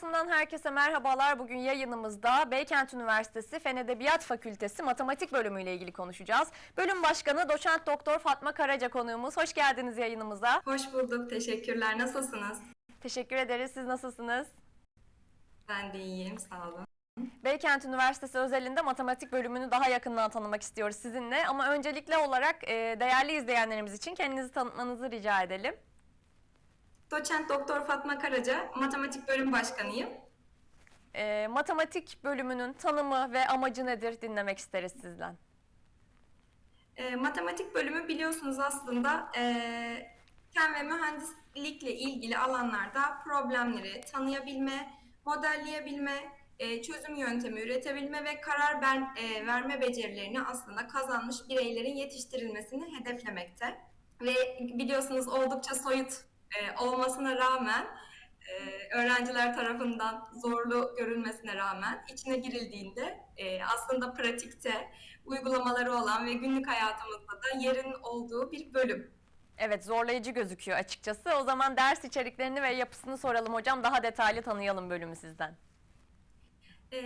Pusulası'ndan herkese merhabalar. Bugün yayınımızda Beykent Üniversitesi Fen Edebiyat Fakültesi Matematik Bölümü ile ilgili konuşacağız. Bölüm Başkanı Doçent Doktor Fatma Karaca konuğumuz. Hoş geldiniz yayınımıza. Hoş bulduk, teşekkürler. Nasılsınız? Teşekkür ederiz. Siz nasılsınız? Ben de iyiyim, sağ olun. Beykent Üniversitesi özelinde matematik bölümünü daha yakından tanımak istiyoruz sizinle. Ama öncelikle olarak e, değerli izleyenlerimiz için kendinizi tanıtmanızı rica edelim. Doçent Doktor Fatma Karaca, Matematik Bölüm Başkanıyım. E, matematik bölümünün tanımı ve amacı nedir dinlemek isteriz sizden. E, matematik bölümü biliyorsunuz aslında e, fen ve mühendislikle ilgili alanlarda problemleri tanıyabilme, modelleyebilme, e, çözüm yöntemi üretebilme ve karar ben, e, verme becerilerini aslında kazanmış bireylerin yetiştirilmesini hedeflemekte. Ve biliyorsunuz oldukça soyut e, olmasına rağmen e, öğrenciler tarafından zorlu görülmesine rağmen içine girildiğinde e, aslında pratikte uygulamaları olan ve günlük hayatımızda da yerin olduğu bir bölüm. Evet zorlayıcı gözüküyor açıkçası. O zaman ders içeriklerini ve yapısını soralım hocam. Daha detaylı tanıyalım bölümü sizden. E,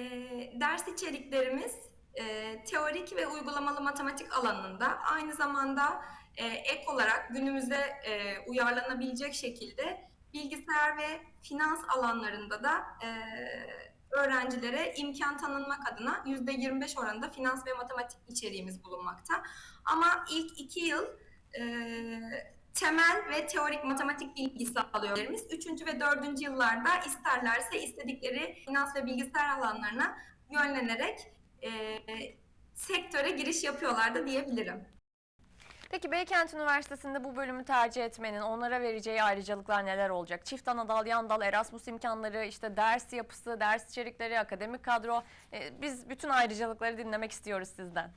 ders içeriklerimiz e, teorik ve uygulamalı matematik alanında aynı zamanda e, ek olarak günümüze e, uyarlanabilecek şekilde bilgisayar ve finans alanlarında da e, öğrencilere imkan tanınmak adına %25 oranında finans ve matematik içeriğimiz bulunmakta. Ama ilk iki yıl e, temel ve teorik matematik bilgi sağlıyorlarımız. Üçüncü ve dördüncü yıllarda isterlerse istedikleri finans ve bilgisayar alanlarına yönlenerek e, sektöre giriş yapıyorlar da diyebilirim. Peki Beykent Üniversitesi'nde bu bölümü tercih etmenin onlara vereceği ayrıcalıklar neler olacak? Çift ana dal, yan dal, Erasmus imkanları, işte ders yapısı, ders içerikleri, akademik kadro. Ee, Biz bütün ayrıcalıkları dinlemek istiyoruz sizden.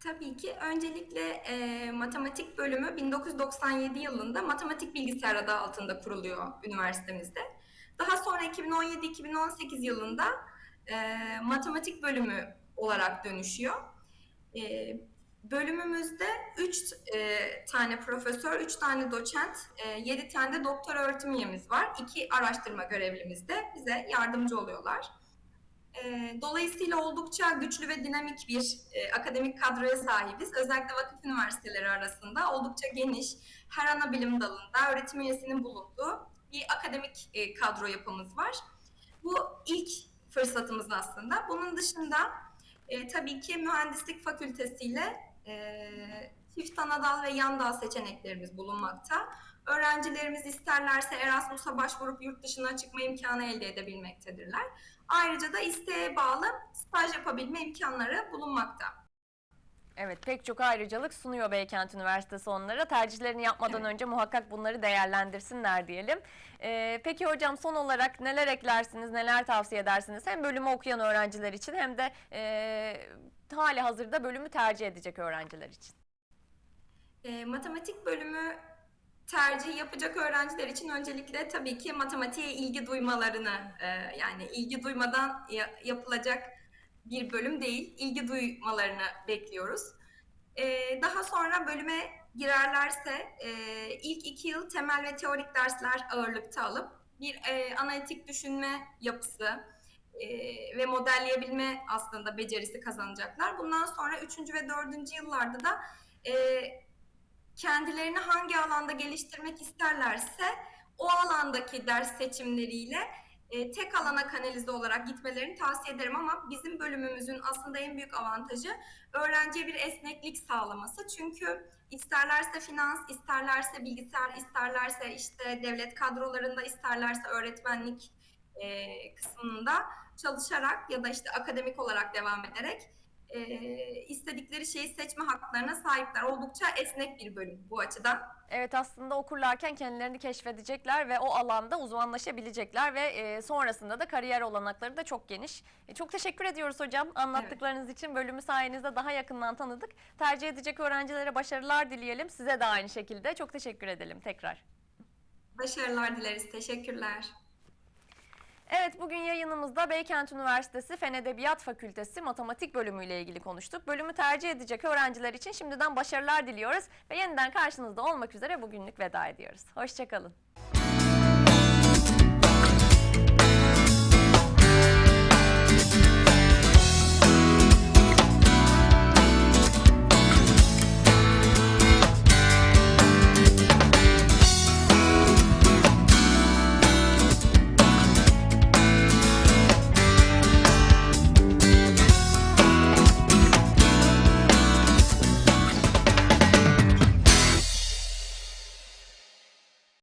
Tabii ki. Öncelikle e, matematik bölümü 1997 yılında matematik bilgisayar adı altında kuruluyor üniversitemizde. Daha sonra 2017-2018 yılında e, matematik bölümü olarak dönüşüyor. E, bölümümüzde 3 e, tane profesör, 3 tane doçent, e, 7 tane de doktor öğretim üyemiz var. 2 araştırma görevlimiz de bize yardımcı oluyorlar. E, Dolayısıyla oldukça güçlü ve dinamik bir e, akademik kadroya sahibiz. Özellikle vakıf üniversiteleri arasında oldukça geniş, her ana bilim dalında öğretim üyesinin bulunduğu bir akademik e, kadro yapımız var. Bu ilk fırsatımız aslında. Bunun dışında e, tabii ki mühendislik fakültesiyle e, çift ana ve yan dal seçeneklerimiz bulunmakta. Öğrencilerimiz isterlerse Erasmus'a başvurup yurt dışına çıkma imkanı elde edebilmektedirler. Ayrıca da isteğe bağlı staj yapabilme imkanları bulunmakta. Evet pek çok ayrıcalık sunuyor Beykent Üniversitesi onlara. Tercihlerini yapmadan Evet. önce muhakkak bunları değerlendirsinler diyelim. Ee, peki hocam son olarak neler eklersiniz, neler tavsiye edersiniz? Hem bölümü okuyan öğrenciler için hem de e, hali hazırda bölümü tercih edecek öğrenciler için. E, matematik bölümü tercih yapacak öğrenciler için öncelikle tabii ki matematiğe ilgi duymalarını e, yani ilgi duymadan ya- yapılacak bir bölüm değil, ilgi duymalarını bekliyoruz. E, daha sonra bölüme girerlerse e, ilk iki yıl temel ve teorik dersler ağırlıkta alıp bir e, analitik düşünme yapısı e, ve modelleyebilme aslında becerisi kazanacaklar. Bundan sonra üçüncü ve dördüncü yıllarda da e, kendilerini hangi alanda geliştirmek isterlerse o alandaki ders seçimleriyle e, tek alana kanalize olarak gitmelerini tavsiye ederim ama bizim bölümümüzün aslında en büyük avantajı öğrenciye bir esneklik sağlaması. Çünkü isterlerse finans, isterlerse bilgisayar, isterlerse işte devlet kadrolarında, isterlerse öğretmenlik e, kısmında çalışarak ya da işte akademik olarak devam ederek şeyi seçme haklarına sahipler. Oldukça esnek bir bölüm bu açıdan. Evet aslında okurlarken kendilerini keşfedecekler ve o alanda uzmanlaşabilecekler ve e, sonrasında da kariyer olanakları da çok geniş. E, çok teşekkür ediyoruz hocam anlattıklarınız için. Bölümü sayenizde daha yakından tanıdık. Tercih edecek öğrencilere başarılar dileyelim. Size de aynı şekilde. Çok teşekkür edelim tekrar. Başarılar dileriz. Teşekkürler. Evet bugün yayınımızda Beykent Üniversitesi Fen Edebiyat Fakültesi Matematik Bölümü ile ilgili konuştuk. Bölümü tercih edecek öğrenciler için şimdiden başarılar diliyoruz ve yeniden karşınızda olmak üzere bugünlük veda ediyoruz. Hoşçakalın.